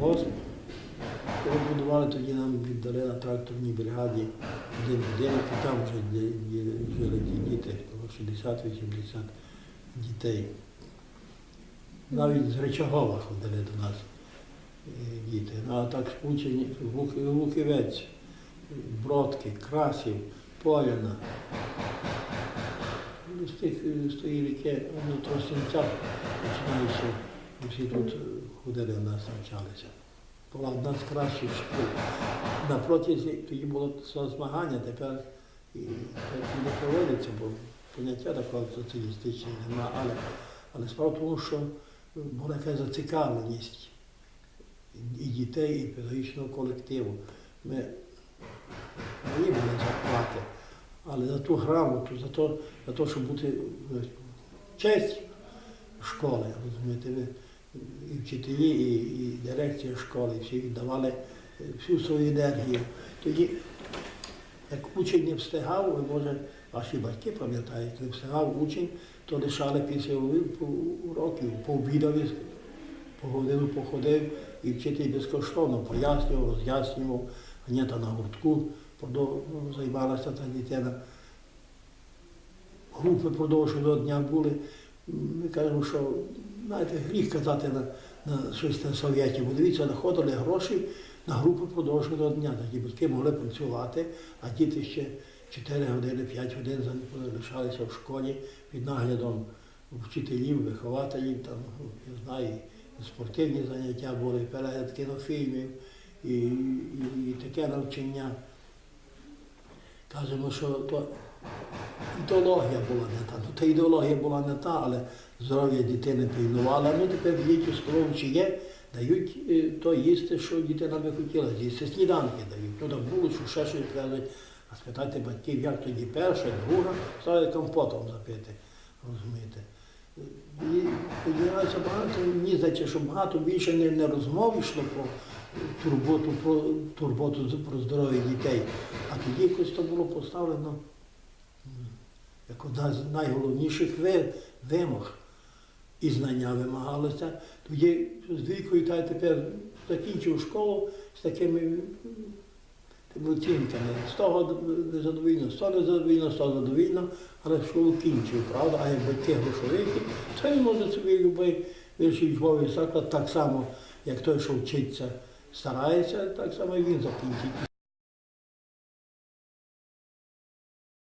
колгосп. Коли будували, тоді нам віддали на тракторній бригаді один будинок, і там вже жили ті діти, 60-80 дітей. Навіть з Речагова ходили до нас е, діти. Ну, а так Луки- Луківець, Бродки, Красів, Поляна. Ну, З тих з тої ріки, ну, Тростянця, починаючи, всі тут е, ходили в нас навчалися. Була одна з кращих шкіл. На протязі тоді було змагання, тепер і не проводиться, бо поняття такого соціалістичного немає. Але, але справа в тому, що була якась зацікавленість і дітей, і педагогічного колективу. Ми мені були зарплати, але за ту грамоту, за те, щоб бути е, честь школи, розумієте, ви, і вчителі, і, і дирекція школи, всі віддавали е, всю свою енергію. Тоді, як учень не встигав, ви може, ваші батьки пам'ятають, не встигав учень, то лишали після уроків, пообідав, по годину походив, і вчитель безкоштовно пояснював, роз'яснював, Анята на гуртку ну, займалася та дитина. Групи продовж до дня були. Ми кажемо, що знаєте, гріх казати на, на щось на совєті, бо дивіться, знаходили гроші на групи продовж до дня. Тоді батьки могли працювати, а діти ще 4 години, 5 годин за- лишалися в школі під наглядом вчителів, вихователів, там, я знаю, спортивні заняття були, перегляд кінофільмів, і, і, і таке навчання. Кажемо, що то ідеологія була не та. Ну, та ідеологія була не та, але здоров'я дитини пильнували. А ми тепер дітям скромчі є, дають е, то їсти, що дитина би хотіла з'їсти. Сніданки дають, ну там булочку, ще щось кажуть. А спитати батьків, як тоді перша, друга, ставить компотом запити. Розумієте? І поділяється багато, мені здається, що багато більше не, не розмов йшло про турботу, про турботу про здоров'я дітей, а тоді якось то було поставлено як одна з найголовніших вимог. І знання вимагалося. Тоді з вікою та тепер закінчив школу з такими оцінками. З того незадовільно, з того незадовільно, з того задовільно, але школу кінчив, правда? А як батьки грошовики, то він може собі любий вищий учбовий заклад так само, як той, що вчиться, старається, так само і він закінчить.